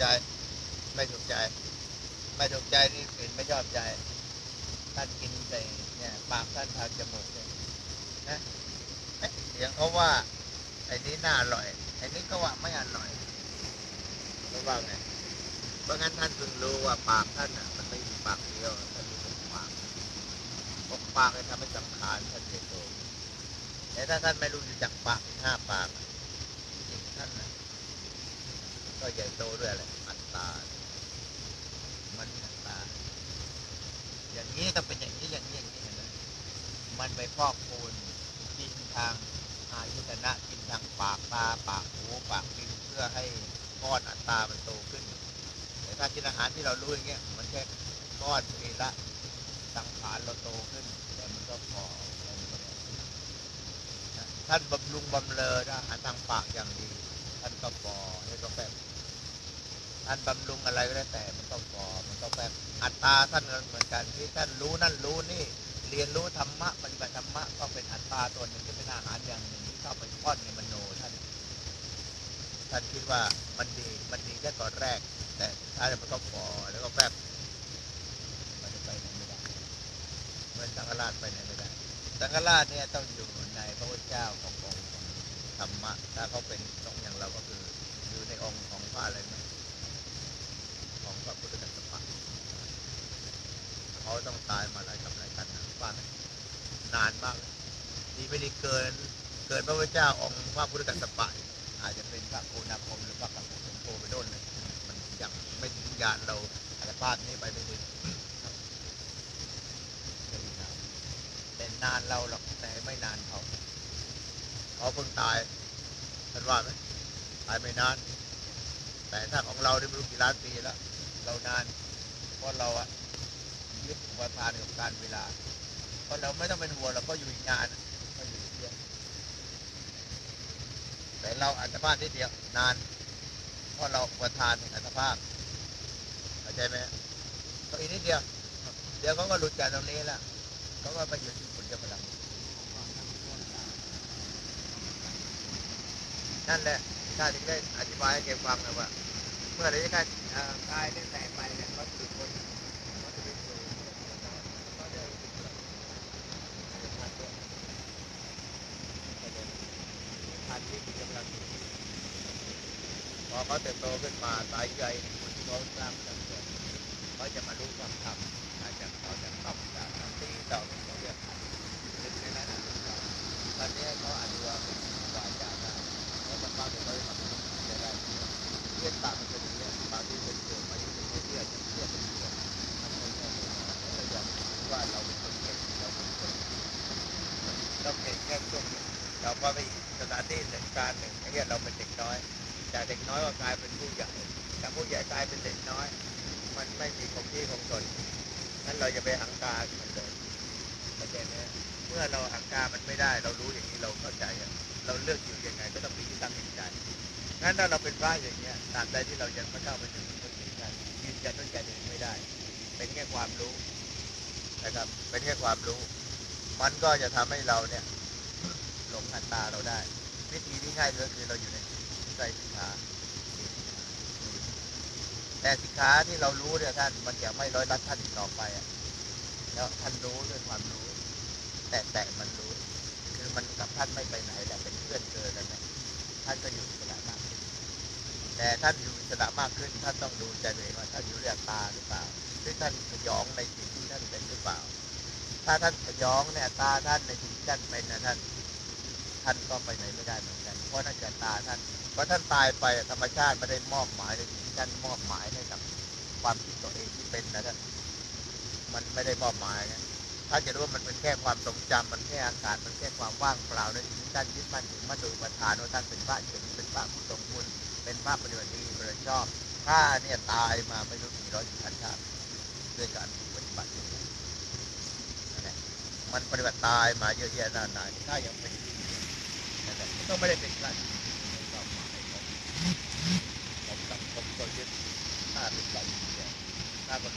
ใจ ไม่ถูกใจ ไม่ถูกใจนี่อื่นไม่ชอบใจท่านกินแต่เนี่ยปากท่านทางจมูกเนี่ยนะเอ๊ะเสียงเขาว่า ไอ้นี้น่าอร่อย ไอ้นี้ก็ว่าไม่อร่อยเขาว่าไงเพราะงั้นท่านเพิ่งรู้ว่าปากท่านอะมันไม่มีปากเดียวท่านมีหกปากหกปากเลยทำให้สังขารท่านใหญ่โตแต่ถ้าท่านไม่รู้จักปากห้าปากอะจริงท่านน่ะ ก็ใหญ่โตด้วยอะไรอัตตา มันอัตตา อย่างนี้ต้องเป็นอย่างนี้อย่างนี้อย่างนี้เห็นไหมมันไปพอกพูนกินทางอายุตนะกินทางปากตาปากหูปากลิ้นเพื่อให้ก้อนอัตตามันโตขึ้น แต่ถ้ากินอาหารที่เรารู้อย่างเงี้ยมันแค่ก้อนเวละสังขารเราโตขึ้น แต่มันก็พอท่านบำรุงบำเรออาหารทางปากอย่างดี ท่านก็พอให้ก็แป๊บ ท่านบำรุงอะไรก็แล้วแต่มันก็พอมันก็แป๊บอัตตาท่านก็เหมือนกันที่ท่านรู้นั่นรู้นี่ เรียนรู้ธรรมะปฏิบัติธรรมะก็เป็นอัตตาตัวหนึ่งที่เป็นอาหารอย่างหนึ่งที่เข้าไปป้อนในมโนท่านท่านคิดว่ามันดีมันดีแค่ตอนแรก แต่ท้ายแล้วมันก็พอแล้วก็แป๊บมันจะไปไหนไม่ได้เหมือนสังฆราชไปไหนไม่ได้สังฆราชเนี่ยต้องอยู่ในพระพุทธเจ้าขององค์ธรรมะถ้าเขาเป็นตรงอย่างเราก็คืออยู่ในองค์ของพระอะไรนะ พระพุทธกัสสปะเขาต้องตายมาหลายกับหลายกันนะว่านานมากเลยดีไม่ดีเกิน เกินพระพุทธเจ้าองค์พระพุทธกัสสปะอาจจะเป็นพระโกนาคมหรือพระกัสสปะโตไปโดนเลยมันยังไม่ถึงยานเราอัตภาพนี้ไปไม่ถึงแต่นานเราหรอกแต่ไม่นานเขาเขาเพิ่งตายท่านว่าไหมตายไม่นาน แต่ถ้าของเราได้ไม่รู้กี่ล้านปีแล้ว เรานาน เพราะเราอะยึดอุปทานกับการเวลา เพราะเราไม่ต้องเป็นห่วงเราก็อยู่อีกนานก็อยู่เดียวแต่เราอัตภาพนิดเดียวนาน เพราะเราอุปทานอัตภาพเข้าใจไหมก็อีกนิดเดียว เดี๋ยวเขาก็หลุดจากตรงนี้แล้วเขาก็ไปอยู่ที่บุญกับพลังนั่นแหละถ้าถึงได้อธิบายให้แกฟังนะว่า เมื่อไรที่การกายได้แตกไปเนี่ยเขาถือคนเขาจะไปสู่เขาจะพันด้วยพันที่บุญกับพลังพอเขาเติบโตขึ้นมาตายใจคนที่เขาสร้างสรรค์เนี่ยเขาจะมารู้ความธรรมอาจจะเขาจะตอบจากทั้งที่ต่อไปเขาเรียกหนึ่งในนั้นตอนนี้เขาอาจจะว่าเป็นครูบาจาได้แล้วมันมากเลยเขาจะทำได้เรียนตามเป็นอย่างนี้บางที่เป็นเกิดมาที่เป็นเรียนเรียนเป็นเกิดมันไม่ใช่เราอยากรู้ว่าเราเป็นคนเก่งเราเป็นคนเราเก่งแค่ช่วงหนึ่ง เราพอไปสถานที่หนึ่งการหนึ่งไอ้เนี่ยเราเป็นเด็กน้อยจากเด็กน้อยก็กลายเป็นผู้ใหญ่จากผู้ใหญ่กลายเป็นเด็กน้อย มันไม่มีคงที่คงทนนั้นเราจะไปหังการมันเลยเข้าใจไหมเมื่อเราหังกามันไม่ได้ เรารู้อย่างนี้เราเข้าใจอะเราเลือกอยู่ยังไงก็ต้องมีที่ตั้งแห่งใจงั้นถ้าเราเป็นพระอย่างเงี้ยตาบใดที่เรายังไม่เข้าไปถึงจุดนี้กันยืนยันด้วยใจเองไม่ได้ เป็นแค่ความรู้นะครับเป็นแค่ความรู้ มันก็จะทำให้เราเนี่ย หลงอัตาเราได้ วิธีที่ง่ายที่สุดคือเราอยู่ในใจสิกขาแต่สิกขาที่เรารู้เนี่ยท่านมันจะไม่ร้อยรัดท่านอีกต่อไปอะแล้วท่านรู้ด้วยความรู้ แต่แต่มันรู้ คือมันกับท่านไม่ไปไหนแต่เป็นเพื่อนเจอกันนะท่านก็อยู่อิสระมากขึ้นแต่ท่านอยู่อิสระมากขึ้นท่านต้องดูใจเองว่าท่านอยู่เรียกตาหรือเปล่าหรือท่านสยองในสิ่งที่ท่านเป็นหรือเปล่า ถ้าท่านสยองเนี่ยตาท่านในสิ่งที่ท่านเป็นนะท่าน ท่านก็ไปไหนไม่ได้เหมือนกันเพราะนั่นจะตาท่านเพราะท่านตายไปธรรมชาติไม่ได้มอบหมายในสิ่งที่ท่านมอบหมายให้กับ ความคิดตัวเองที่เป็นนะท่านมันไม่ได้มอบหมายนะถ้าจะรู้ว่ามันเป็นแค่ความทรงจำมันแค่อากาศมันแค่ความว่างเปล่าในสิ่งที่ท่านยึดมั่นถือมั่นโดยประธานว่าท่านเป็นพระเจ๋งเป็นพระผู้ทรงคุณเป็นพระปฏิบัติดีปฏิบัติชอบถ้าเนี่ยตายมาไม่รู้กี่ร้อยกี่พันชาติด้วยการปฏิบัติมันปฏิบัติตายมาเยอะแยะนานๆถ้ายังเป็น นั่น